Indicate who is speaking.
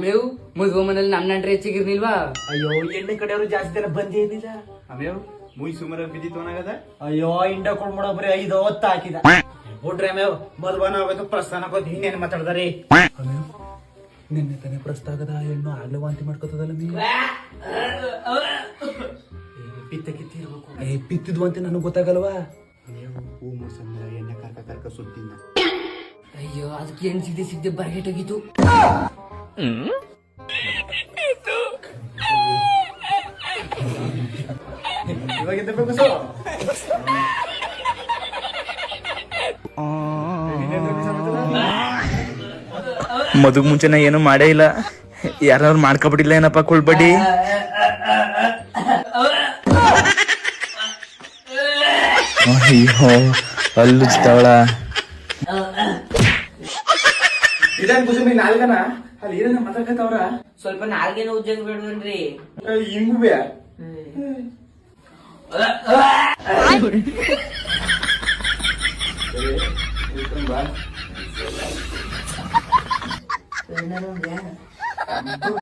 Speaker 1: ಆಮೇವು ಮದ್ವೆ ಮನೇಲಿ ನಮ್ ನಂಟ್ರೆ ಹೆಚ್ಚಿಗಿರ್ನಿಲ್ವಾ?
Speaker 2: ಅಯ್ಯೋ ಎಣ್ಣೆ ಕಡೆಯವರು ಜಾಸ್ತಿ ಜನ ಬಂದಿ ಏನಿಲ್ಲ
Speaker 3: ಆಮೇವ್ ಮುಯ್ ಸುಮಾರ ಬಿದ್ದಿತ್ತು ತೋನಾಗದ
Speaker 2: ಅಯ್ಯೋ ಇಂಡ ಕೊಡ್ಬಿಡ ಬರೀ ಐದು ಹೊತ್ತು ಹಾಕಿದ. ಬಿಡ್ರಿ ಅಮೇವ್ ಮದ್ವನ ಆಗೋದು ಪ್ರಸ್ಥಾನ ಆಗೋದು ಇನ್ನೇನ್ ಮಾತಾಡ್ದಾರಿ? ನಿನ್ನೆ ತಾನೆ ಪ್ರಸ್ತಾಗದ ಹೆಣ್ಣು ಆಗ್ಲೇ ವಾಂತಿ ಮಾಡ್ಕೋತದಲ್ಲ ನೀ ಪಿತ್ತ ಕಿತ್ತಿ ಇರ್ಬೇಕು. ಏ ಪಿತ್ತಿದ್ವು ಅಂತ ನನಗೆ ಗೊತ್ತಾಗಲ್ವಾ?
Speaker 3: ಹೂ ಮೋಸಂದ್ರ ಎಣ್ಣೆ ಕರ್ಕ ಕರ್ಕ ಸುತ್ತಿನ
Speaker 1: ಅಯ್ಯೋ ಅದಕ್ಕೆ ಏನ್ ಸಿದ್ದೆ ಸಿದ್ದೆ ಬರ್ಗೆಟೋಗಿತ್ತು
Speaker 3: ಇವಾಗ ಎದ್ದಬೇಕು ಸೊ
Speaker 4: ಮದುಗ್ ಮುಂಚೆ ನಾ ಏನು ಮಾಡೇ ಇಲ್ಲ. ಯಾರು ಮಾಡ್ಕೊಬಿಟ್ಟಿಲ್ಲ ಏನಪ್ಪ ಕುಳ್ಬಡ್ಡಿ ಅಯ್ಯೋ ಅಲ್ಲುಜ್ತಾವಳ
Speaker 2: ಇದೇನ್ ಕುಸುಮಿ ನಾಲ್ಗನ? ಅಲ್ಲಿ ಏನೇನ ಮಾತಾಡ್ಕತ್ತವ್ರ
Speaker 1: ಸ್ವಲ್ಪ ನಾಲ್ಗೇನು ಉಜ್ಜಂಗ್ ಬಿಡ್ವನ್ರಿ
Speaker 2: ಹಿಂಗು ಬೇ